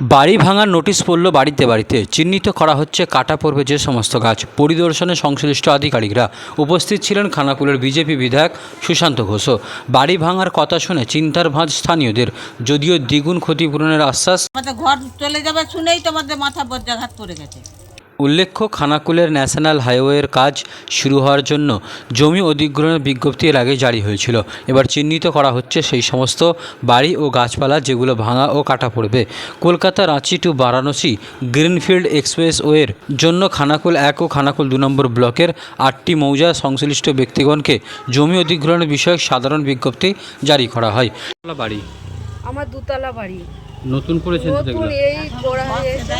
বাড়ি ভাঙার নোটিশ পড়ল বাড়িতে বাড়িতে। চিহ্নিত করা হচ্ছে কাটা পড়বে যে সমস্ত গাছ। পরিদর্শনে সংশ্লিষ্ট আধিকারিকরা উপস্থিত ছিলেন খানাকুলের বিজেপি বিধায়ক সুশান্ত ঘোষও। বাড়ি ভাঙার কথা শুনে চিন্তার ভাঁজ স্থানীয়দের। যদিও দ্বিগুণ ক্ষতিপূরণের আশ্বাস ঘর চলে যাবে শুনেই তোমাদের মাথা বজ্রাঘাত পড়ে গেছে। উল্লেখ্য, খানাকুলের ন্যাশনাল হাইওয়ের কাজ শুরু হওয়ার জন্য জমি অধিগ্রহণের বিজ্ঞপ্তি এর আগে জারি হয়েছিল। এবার চিহ্নিত করা হচ্ছে সেই সমস্ত বাড়ি ও গাছপালা যেগুলো ভাঙা ও কাটা পড়বে। Kolkata, Ranchi to Varanasi greenfield express ওয়ের জন্য খানাকুল এক ও খানাকুল দু নম্বর ব্লকের আটটি মৌজা সংশ্লিষ্ট ব্যক্তিগণকে জমি অধিগ্রহণের বিষয়ে সাধারণ বিজ্ঞপ্তি জারি করা হয়। বাড়ি আমার দুতলা বাড়ি। নতুন করেছেন নতুন এই করা হয়েছে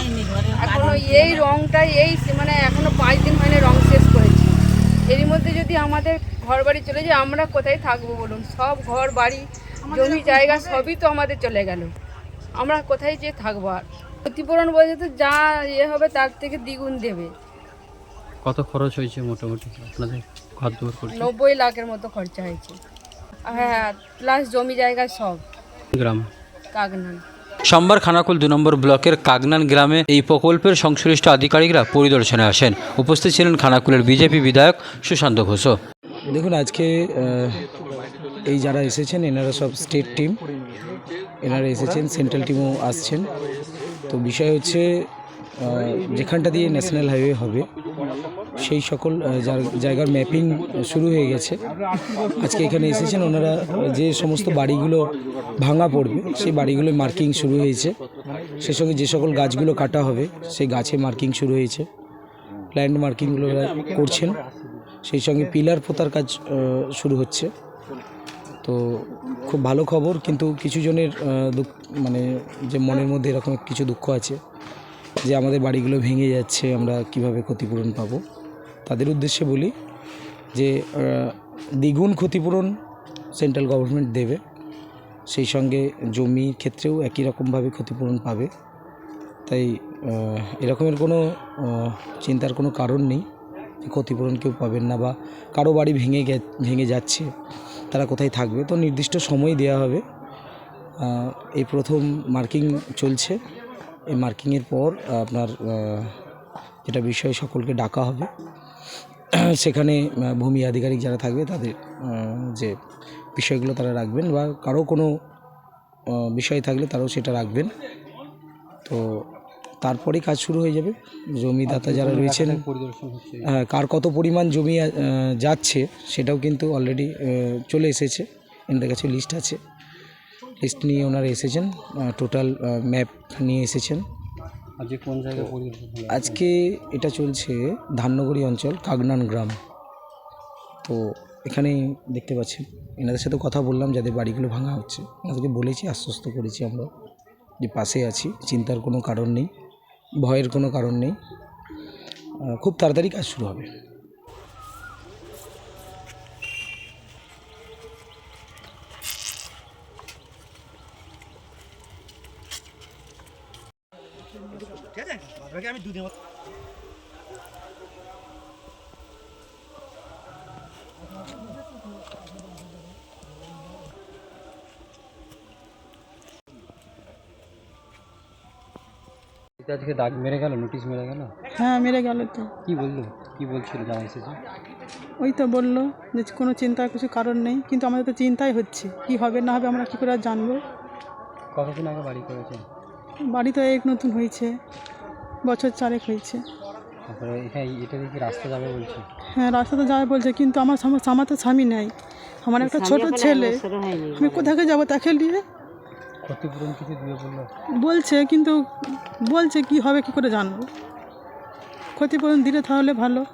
এখনও এই রংটাই এই মানে এখনও পাঁচ দিন হয়নি রং শেষ করেছি। এরই মধ্যে যদি আমাদের ঘর বাড়ি চলে যায় আমরা কোথায় থাকব বলুন? সব ঘর বাড়ি জমি জায়গা সবই তো আমাদের চলে গেল। আমরা কোথায় যেয়ে থাকব আর? ক্ষতিপূরণ বলতে তো যা ইয়ে হবে তার থেকে দ্বিগুণ দেবে। কত খরচ হয়েছে মোটামুটি? আপনাদের ঘর দুয়ার করতে নব্বই লাখের মতো খরচা হয়েছে। হ্যাঁ প্লাস জমি জায়গা সব। গ্রাম? কাগনান সোমবার খানাকুল দু নম্বর ব্লকের কাগনান গ্রামে এই প্রকল্পের সংশ্লিষ্ট আধিকারিকরা পরিদর্শনে আসেন। উপস্থিত ছিলেন খানাকুলের বিজেপি বিধায়ক সুশান্ত ঘোষও। দেখুন, আজকে এই যারা এসেছেন, এনারা সব স্টেট টিম। এনারা এসেছেন, সেন্ট্রাল টিমও আসছেন। তো বিষয় হচ্ছে যেখানটা দিয়ে ন্যাশনাল হাইওয়ে হবে সেই সকল জায়গার ম্যাপিং শুরু হয়ে গেছে। আজকে এখানে এসেছেন, ওনারা যে সমস্ত বাড়িগুলো ভাঙা পড়বে, সেই বাড়িগুলো মার্কিং শুরু হয়েছে। সে সঙ্গে যে সকল গাছগুলো কাটা হবে, সেই গাছে মার্কিং শুরু হয়েছে। ল্যান্ড মার্কিংগুলো করছেন। সেই সঙ্গে পিলার পোতার কাজ শুরু হচ্ছে। তো খুব ভালো খবর, কিন্তু কিছু জনের দুঃখ মানে যে মনের মধ্যে এরকম কিছু দুঃখ আছে, যে আমাদের বাড়িগুলো ভেঙে যাচ্ছে, আমরা কীভাবে ক্ষতিপূরণ পাবো। তাদের উদ্দেশ্যে বলি যে দ্বিগুণ ক্ষতিপূরণ সেন্ট্রাল গভর্নমেন্ট দেবে। সেই সঙ্গে জমির ক্ষেত্রেও একই রকমভাবে ক্ষতিপূরণ পাবে। তাই এরকমের কোনো চিন্তার কোনো কারণ নেই ক্ষতিপূরণ কেউ পাবেন না বা কারও বাড়ি ভেঙে ভেঙে যাচ্ছে, তারা কোথায় থাকবে। তো নির্দিষ্ট সময় দেওয়া হবে। এই প্রথম মার্কিং চলছে। এই মার্কিংয়ের পর আপনার এটা বিষয়ে সকলকে ডাকা হবে সেখানে ভূমি আধিকারিক যারা থাকবে তাদের যে বিষয়গুলো তারা রাখবেন বা কারও কোনো বিষয় থাকলে তারাও সেটা রাখবেন। তো তারপরেই কাজ শুরু হয়ে যাবে। জমিদাতা যারা রয়েছেন হ্যাঁ, কার কত পরিমাণ জমি যাচ্ছে সেটাও কিন্তু অলরেডি চলে এসেছে। এনাদের কাছে লিস্ট আছে। লিস্ট নিয়ে ওনারা এসেছেন টোটাল ম্যাপ নিয়ে এসেছেন। আজকে কোন জায়গায় আজকে এটা চলছে ধান্যগড়ি অঞ্চল কাগনান গ্রাম। তো এখানেই দেখতে পাচ্ছি এনাদের সাথে কথা বললাম যাদের বাড়িগুলো ভাঙা হচ্ছে। এনাদেরকে বলেছি আশ্বস্ত করেছি আমরা যে পাশে আছি চিন্তার কোনো কারণ নেই ভয়ের কোনো কারণ নেই। খুব তাড়াতাড়ি কাজ শুরু হবে। আজকে দাগ মেরে গেল নোটিশ মেরে গেল? হ্যাঁ মেরে গেল তো। কি বলল? কি বলছিল যারা এসেছে ওই তো বলল যে কোনো চিন্তার কিছু কারণ নেই কিন্তু আমাদের তো চিন্তাই হচ্ছে। কি হবে না হবে আমরা কী করে আর জানব? কতদিন আগে বাড়ি করেছেন? বাড়ি তো এক নতুন হয়েছে বছর চারেক হয়েছে। তারপরে এখানে এটা দেখি রাস্তা যাবে বলছে। হ্যাঁ রাস্তা তো যাবে বলছে কিন্তু আমার সাম- আমার তো স্বামী নেই। আমার একটা ছোট ছেলে। আমি কোথাকে যাব তাকে নিয়ে ক্ষতিপূরণ কিছু দিয়ে বলল? বলছে কিন্তু বলছে কি হবে কি করে জানব? ক্ষতিপূরণ দিলে তাহলে ভালো।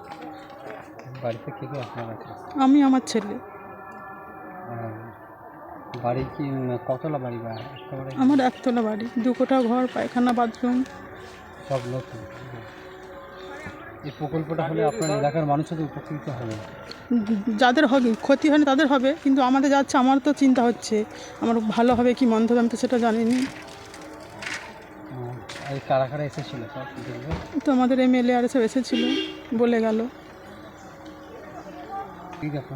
বাড়িতে কে কে আপনার আছে? আমি আমার ছেলে। বাড়ি কি কতলা বাড়ি বা একেবারে আমার একতলা বাড়ি দু কোঠা ঘর পায়খানা বাথরুম। সব নতুন। এই প্রকল্পটা হলে আপনার এলাকার মানুষের উপকৃত হবে। যাদের হবে ক্ষতি হয়নি তাদের হবে কিন্তু আমাদের যাচ্ছে আমার তো চিন্তা হচ্ছে আমার ভালো হবে কি মন্দ হবে আমি তো সেটা জানিনি। এই কারা কারা এসেছিল তো আমাদের এমএলএ আর সব এসেছিল বলে গেল। ঠিক আছে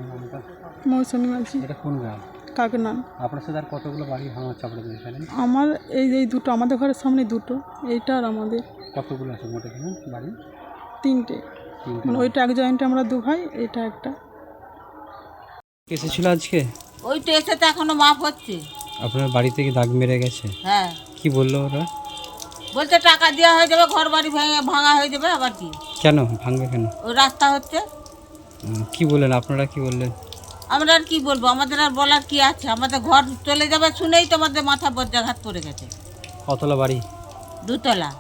মৌসুমি মাঝি। এটা কোন গ্রাম? কাকনান। আপনার সাথে আর কতগুলো বাড়ি ভাঙা চাপড়ে এখানে? আমার এই এই দুটো আমাদের ঘরের সামনে দুটো এইটা আর আমাদের। কতগুলো আছে মোট এখানে বাড়ি? তিনটে। মানে ওইটা এক জয়েন্টে আমরা দু ভাই এটা একটা। এসেছিল আজকে? ওই তো এসে তো এখনও মাপ হচ্ছে। আপনার বাড়ি থেকে দাগ মেরে গেছে? হ্যাঁ। কি বলল ওরা? বলছে টাকা দেওয়া হয়ে যাবে ঘর বাড়ি ভেঙে ভাঙা হয়ে যাবে আবার কি? কেন? ভাঙবে কেন? ওই রাস্তা হচ্ছে। কি বললেন? আপনারা কি বললেন? আমরা আর কি বলব? আমাদের আর বলার কি আছে? আমাদের ঘর চলে যাবে শুনেই তো আমাদের মাথা বজ্রাঘাত পড়ে গেছে। কতলা বাড়ি? দুতলা।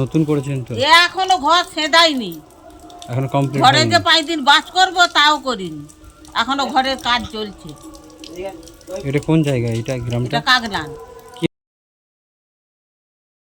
নতুন করেছেন তো? এ এখনও ঘর সেদাইনি। এখন কমপ্লিট ঘরে যে পাঁচ দিন বাস করব তাও করিনি। এখনও ঘরের কাজ চলছে। এটা কোন জায়গা? এটা গ্রামটা? এটা কাগনান